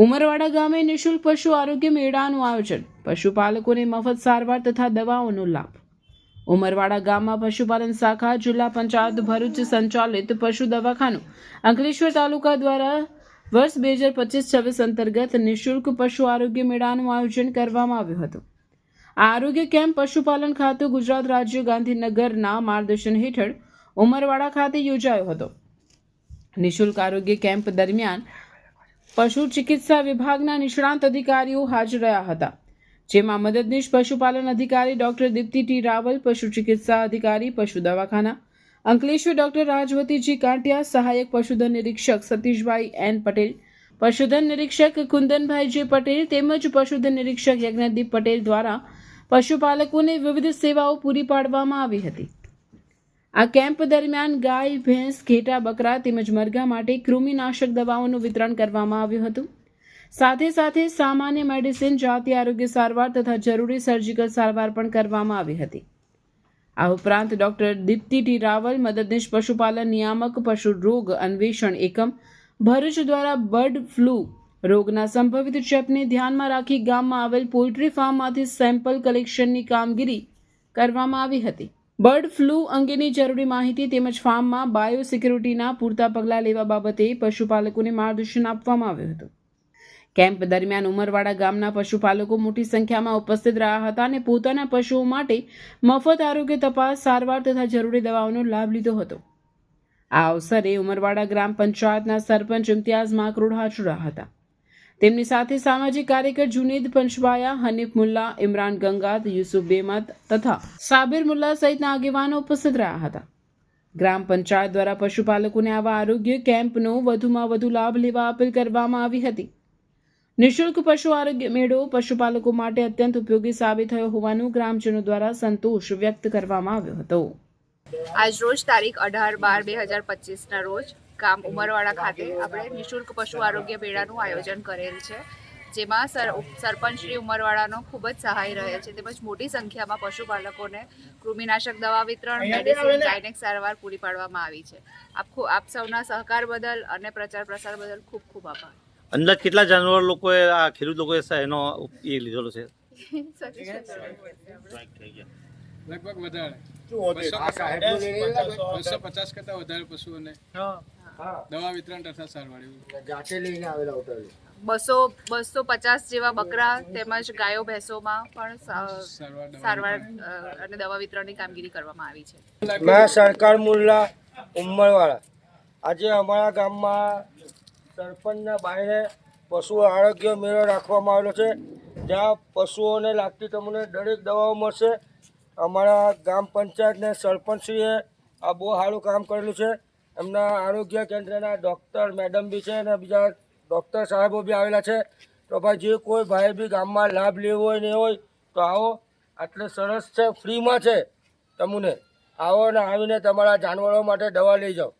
ઉમરવાડા ગામે નિઃશુલ્ક પશુ આરોગ્ય મેળાનું આયોજન. પશુપાલકોને મફત સારવાર તથા દવાઓનો લાભ. ઉમરવાડા ગામમાં પશુપાલન શાખા, જિલ્લા પંચાયત, ભરૂચ સંચાલિત પશુ દવાખાનું, અંકલેશ્વર તાલુકા દ્વારા વર્ષ બે હજાર પચીસ છવ્વીસ અંતર્ગત નિઃશુલ્ક પશુ આરોગ્ય મેળાનું આયોજન કરવામાં આવ્યું હતું. આરોગ્ય કેમ્પ પશુપાલન ખાતું ગુજરાત રાજ્ય ગાંધીનગરના માર્ગદર્શન હેઠળ ઉમરવાડા ખાતે યોજાયો હતો. નિઃશુલ્ક આરોગ્ય કેમ્પ દરમિયાન પશુ ચિકિત્સા વિભાગના નિષ્ણાંત અધિકારીઓ હાજર રહ્યા હતા, જેમાં મદદનીશ પશુપાલન અધિકારી ડોક્ટર દીપ્તિ ટી રાવલ, પશુ ચિકિત્સા અધિકારી, પશુ દવાખાના અંકલેશ્વર ડોક્ટર રાજવતીજી કાંટિયા, સહાયક પશુધન નિરીક્ષક સતીશભાઈ એન પટેલ, પશુધન નિરીક્ષક કુંદનભાઈ જે પટેલ તેમજ પશુધન નિરીક્ષક યજ્ઞદીપ પટેલ દ્વારા પશુપાલકોને વિવિધ સેવાઓ પૂરી પાડવામાં આવી હતી. આ કેમ્પ દરમિયાન ગાય, ભેંસ, ઘેટા, બકરા તેમજ મરઘા માટે કૃમિનાશક દવાઓનું વિતરણ કરવામાં આવ્યું હતું. સાથે સાથે સામાન્ય મેડિસિન, જાતિ આરોગ્ય સારવાર તથા જરૂરી સર્જિકલ સારવાર પણ કરવામાં આવી હતી. આ ઉપરાંત ડોક્ટર દીપ્તિ ટી રાવલ, મદદનીશ પશુપાલન નિયામક, પશુ રોગ અન્વેષણ એકમ, ભરૂચ દ્વારા બર્ડ ફ્લૂ રોગના સંભવિત ચેપને ધ્યાનમાં રાખી ગામમાં આવેલ પોલ્ટ્રી ફાર્મમાંથી સેમ્પલ કલેક્શનની કામગીરી કરવામાં આવી હતી. બર્ડ ફ્લૂ અંગેની જરૂરી માહિતી તેમજ ફાર્મમાં બાયો સિક્યુરિટીના પૂરતા પગલાં લેવા બાબતે પશુપાલકોને માર્ગદર્શન આપવામાં આવ્યું હતું. કેમ્પ દરમિયાન ઉમરવાડા ગામના પશુપાલકો મોટી સંખ્યામાં ઉપસ્થિત રહ્યા હતા અને પોતાના પશુઓ માટે મફત આરોગ્ય તપાસ, સારવાર તથા જરૂરી દવાઓનો લાભ લીધો હતો. આ અવસરે ઉમરવાડા ગ્રામ પંચાયતના સરપંચ ઇમ્તિયાઝ માકરોડ હાજર રહ્યા હતા. તેમની સાથે સામાજિક કાર્યકર જુનેદ પંચવાયા, હનીફ મુલ્લા, ઇમરાન ગંગાત, યુસુફ બેમત તથા સાબિર મુલ્લા સહિતના આગેવાનો ઉપસ્થિત રહ્યા હતા. ગ્રામ પંચાયત દ્વારા પશુપાલકોને આવા આરોગ્ય કેમ્પનો વધુમાં વધુ લાભ લેવા અપીલ કરવામાં આવી હતી. નિઃશુલ્ક પશુ આરોગ્ય મેળો પશુપાલકો માટે અત્યંત ઉપયોગી સાબિત થયો હોવાનું ગ્રામજનો દ્વારા સંતોષ વ્યક્ત કરવામાં આવ્યો હતો. આજ રોજ તારીખ અઢાર બાર બે હજાર પચીસના રોજ ગામ ઉમરવાડા ખાતે આપણે નિઃશુલ્ક પશુ આરોગ્ય મેળાનું આયોજન કરેલ છે જેમાં સર સરપંચ શ્રી ઉમરવાડાનો ખૂબ જ સહાય રહે છે તેમજ મોટી સંખ્યામાં પશુપાલકોને કૃમિનાશક દવા વિતરણ મેડિસિન ગાયનેક સારવાર પૂરી પાડવામાં આવી છે. આપ આપ સૌના સહકાર બદલ અને પ્રચાર પ્રસાર બદલ ખૂબ ખૂબ આભાર. અંદાજ કેટલા જાનવર લોકોએ આ ખેડૂત લોકોએ એનો એ લીધેલો છે? લગભગ વધારે. બસો પચાસ કરતા વધારે પશુઓને. દવા વિતરણ તથા સારવાર જાતે લઈને આવેલા હોટલ બસો બસો પચાસ જેવા બકરા તેમજ ગાયો ભેંસોમાં પણ સારવાર અને દવા વિતરણની કામગીરી કરવામાં આવી છે. મેં સરકાર મુલ્લા ઉમરવાળા. આજે અમારા ગામમાં સરપંચના બાયરે પશુ આરોગ્ય મેળો રાખવામાં આવેલો છે. જ્યાં પશુઓને લાગતી તમને દરેક દવાઓ મળશે. અમારા ગામ પંચાયતને સરપંચશ્રીએ આ બહુ સારું કામ કરેલું છે. એમના આરોગ્ય કેન્દ્રના ડૉક્ટર મેડમ બી છે અને બીજા ડૉક્ટર સાહેબો બી આવેલા છે. તો ભાઈ જે કોઈ ભાઈ બી ગામમાં લાભ લેવો હોય ને હોય, તો આવો. આટલે સરસ છે, ફ્રીમાં છે. તમને આવો ને આવીને તમારા જાનવરો માટે દવા લઈ જાઓ.